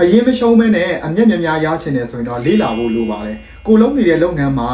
အရင်မရှုံးမဲနဲ့အမျက်များများရချင်တယ်ဆိုရင်တော့လေးလာဖို့လိုပါတယ်ကိုလုံးနေတဲ့လုပ်ငန်းမှာ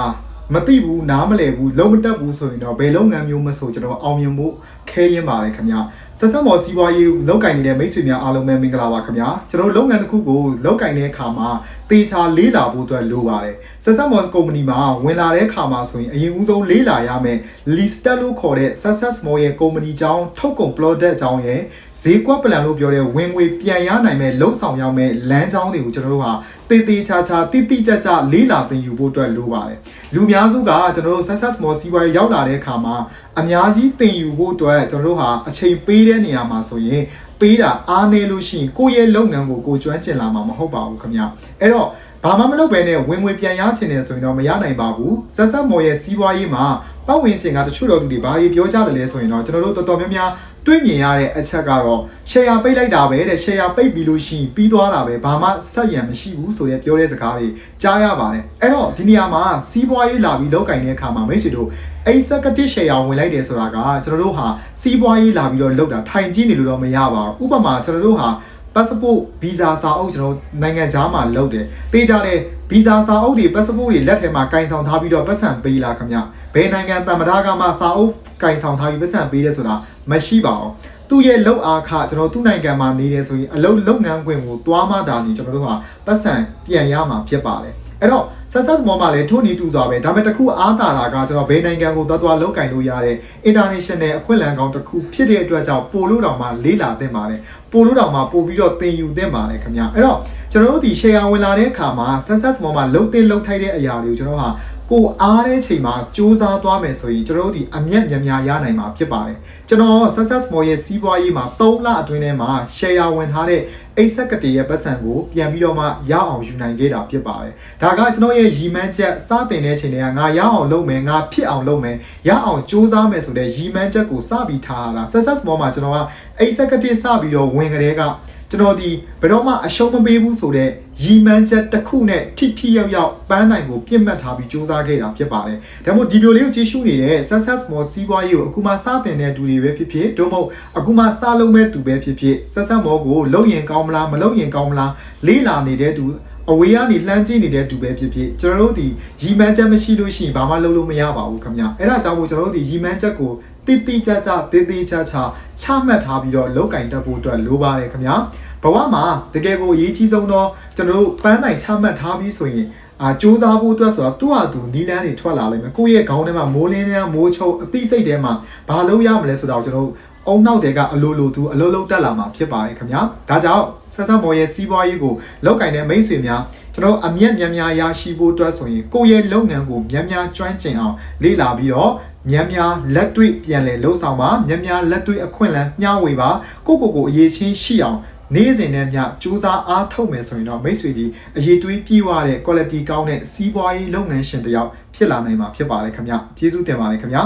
မသိဘူးနားမလည်ဘူးလုံးမတက်ဘူးဆိုရင်တော့ဘယ်လုပ်ငန်းမျိုးမဆိုကျွန်တော်အောင်မြင်ဖို့ခဲရင်ပါတယ်ခင်ဗျဆက်ဆက်မော်စီးပွားရေးလောက်ကင်နေတဲ့မိတ်ဆွေများအားလုံးပဲမင်္ဂလာပါခင်ဗျကျွန်တော်လုပ်ငန်းတစ်ခုကိုလောက်ကင်တဲ့အခါမှာ တေချာလေးလာဖို့အတွက်လိုပါတယ်ဆက်ဆက်မော်ကုမ္ပဏီမှာဝင်လာတဲ့အခါမှာဆိုရင်အရင်ဦးဆုံးလေးလာရမယ် listed လို့ခေါ်တဲ့ success more ရဲ့ကုမ္ပဏီကြောင်းထုတ်ကုန် product အကြောင်းရဲ့ဈေးကွက် plan လို့ပြောတဲ့ဝင်ငွေပြန်ရနိုင်မဲ့လုံဆောင်ရမယ့်လမ်းကြောင်းတွေကိုကျွန်တော်တို့ဟာတေးသေးချာချာတိတိကျကျလေးလာသင်ယူဖို့အတွက်လိုပါတယ်လူများစုကကျွန်တော်တို့ success more စီးပွားရေးရောက်လာတဲ့အခါမှာအများကြီးသင်ယူဖို့အတွက်ကျွန်တော်တို့ဟာအချိန်ပေးတဲ့နေရာမှာဆိုရင် ပေးတာအားနည်းလို့ရှိရင်ကိုယ့်ရဲ့လုပ်ငန်းကိုကိုကျွမ်းကျင်လာမှာမဟုတ်ပါဘူးခင်ဗျအဲ့တော့ ဘာမှမလုပ်ဘဲနဲ့ဝင်ငွေပြန်ရချင်တယ်ဆိုရင်တော့မရနိုင်ပါဘူးဆက်ဆက်မော်ရဲ့စီးပွားရေးမှာပတ်ဝန်းကျင်ကတချို့တော်သူတွေဘာတွေပြောကြတယ်လဲဆိုရင်တော့ကျွန်တော်တို့တော်တော်များများတွေ့မြင်ရတဲ့အချက်ကတော့ share ပိတ်လိုက်တာပဲတဲ့ share ပိတ်ပြီးလို့ရှိရင်ပြီးသွားတာပဲဘာမှဆက်ရံမရှိဘူးဆိုတဲ့ပြောတဲ့စကားတွေကြားရပါတယ်အဲ့တော့ဒီနေရာမှာစီးပွားရေးလာပြီးလောက်ကင်တဲ့အခါမှာမိတ်ဆွေတို့ executive share ဝင်လိုက်တယ်ဆိုတာကကျွန်တော်တို့ဟာစီးပွားရေးလာပြီးတော့လောက်တာထိုင်ကြည့်နေလို့တော့မရပါဘူးဥပမာကျွန်တော်တို့ဟာ passport visa စာအုပ်ကျွန်တော်နိုင်ငံခြားမှာလုပ်တယ်။ပေးကြတဲ့ visa စာအုပ်တွေ passport တွေလက်ထဲမှာကင်ဆောင်ထားပြီးတော့ပတ်စံပေးလာခင်ဗျ။ဘယ်နိုင်ငံတမ္မဒါကမှစာအုပ်ကင်ဆောင်ထားပြီးပတ်စံပေးတယ်ဆိုတာမရှိပါဘူး။သူ့ရဲ့လောက်အားခကျွန်တော်သူ့နိုင်ငံမှာနေတယ်ဆိုရင်အလုပ်လုပ်ငန်းခွင်ကိုသွားမှတာနေကျွန်တော်တို့ဟာပတ်စံပြန်ရမှာဖြစ်ပါတယ်။ အဲ့တော့ success မောမှာလည်းထို့နီးတူစွာပဲဒါပေမဲ့တစ်ခုအားသာတာကကျွန်တော်ဘယ်နိုင်ငံကိုသွားသွားလောက်ကင်လို့ရတဲ့ international အခွင့်အလမ်းကောင်းတစ်ခုဖြစ်တဲ့အတွက်ကြောင့်ပို့လို့တောင်မှလေးလာသင့်ပါတယ်ပို့လို့တောင်မှပို့ပြီးတော့သင်ယူသင့်ပါတယ်ခင်ဗျအဲ့တော့ကျွန်တော်တို့ဒီ share ဝင်လာတဲ့အခါမှာ success မောမှာလုံးတင်လုံးထိုက်တဲ့အရာတွေကိုကျွန်တော်ဟာကိုအားတဲ့ချိန်မှာစူးစမ်းသွားမယ်ဆိုရင်ကျွန်တော်တို့ဒီအမျက်များများရနိုင်မှာဖြစ်ပါတယ်ကျွန်တော် success more ရဲ့စီးပွားရေးမှာ3လအတွင်းထဲမှာ share ဝင်ထားတဲ့ executive ရဲ့ပတ်စံကိုပြန်ပြီးတော့မှရအောင်ယူနိုင်ခဲ့တာဖြစ်ပါတယ်ဒါကကျွန်တော်ရဲ့ရည်မှန်းချက်စတင်တဲ့ချိန်တွေကငါရအောင်လုပ်မယ်ငါဖြစ်အောင်လုပ်မယ်ရအောင်စူးစမ်းမယ်ဆိုတဲ့ရည်မှန်းချက်ကိုစပြီးထားတာ success more မှာကျွန်တော်က executive စပြီးတော့ဝင်ကြတဲ့က ကျွန်တော်ဒီဘယ်တော့မှအရှုံးမပေးဘူးဆိုတော့ရီမန်းချက်တစ်ခုနဲ့ထိထိရောက်ရောက်ပန်းနိုင်ကိုပြစ်မှတ်ထားပြီးစူးစမ်းခဲ့တာဖြစ်ပါတယ်။ဒါမို့ဒီဗီဒီယိုလေးကိုကြည့်ရှုနေတဲ့ Success More စီးပွားရေးကိုအခုမှစတင်တဲ့သူတွေပဲဖြစ်ဖြစ်တို့မဟုတ်အခုမှစလုံးမဲ့သူပဲဖြစ်ဖြစ် Success More ကိုလုံရင်ကောင်းမလားမလုံရင်ကောင်းမလားလေးလာနေတဲ့သူ အဝေးကနေလှမ်းကြည့်နေတဲ့သူပဲဖြစ်ဖြစ်ကျွန်တော်တို့ဒီရီမန်းချက်မရှိလို့ရှိရင်ဘာမှလုပ်လို့မရပါဘူးခင်ဗျအဲ့ဒါကြောင့်မို့ကျွန်တော်တို့ဒီရီမန်းချက်ကိုတိတိကျကျတေးသေးချာချာချမှတ်ထားပြီးတော့လောက်ကင်တက်ဖို့အတွက်လိုပါတယ်ခင်ဗျာဘဝမှာတကယ်ကိုအရေးကြီးဆုံးတော့ကျွန်တော်တို့ပန်းနိုင်ချမှတ်ထားပြီးဆိုရင်အာစူးစမ်းဖို့အတွက်ဆိုတော့သူ့ဟာသူနီးလန်းတွေထွက်လာလိမ့်မယ်ကိုယ့်ရဲ့ခေါင်းထဲမှာမိုးလင်းထဲမိုးချုံအသိစိတ်ထဲမှာဘာလုပ်ရမလဲဆိုတော့ကျွန်တော်တို့ အုံနောက်တွေကအလိုလိုသူအလိုလိုတက်လာမှာဖြစ်ပါတယ်ခင်ဗျာဒါကြောင့်ဆက်ဆက်မော်ရဲ့စီးပွားရေးကိုလောက်ကင်တဲ့မိတ်ဆွေများကျွန်တော်အမျက်များများရရှိဖို့အတွက်ဆိုရင်ကိုယ့်ရဲ့လုပ်ငန်းကိုများများကျွမ်းကျင်အောင်လေ့လာပြီးတော့များများလက်တွေ့ပြန်လည်လှုပ်ဆောင်ပါများများလက်တွေ့အခွင့်အလမ်းမျှဝေပါကိုကိုကိုအရေးချင်းရှိအောင်နေ့စဉ်နဲ့မျှစူးစမ်းအားထုတ်မယ်ဆိုရင်တော့မိတ်ဆွေကြီးအရေးတွေးပြည့်ဝတဲ့ quality ကောင်းတဲ့စီးပွားရေးလုပ်ငန်းရှင်တစ်ယောက်ဖြစ်လာနိုင်မှာဖြစ်ပါတယ်ခင်ဗျကျေးဇူးတင်ပါတယ်ခင်ဗျ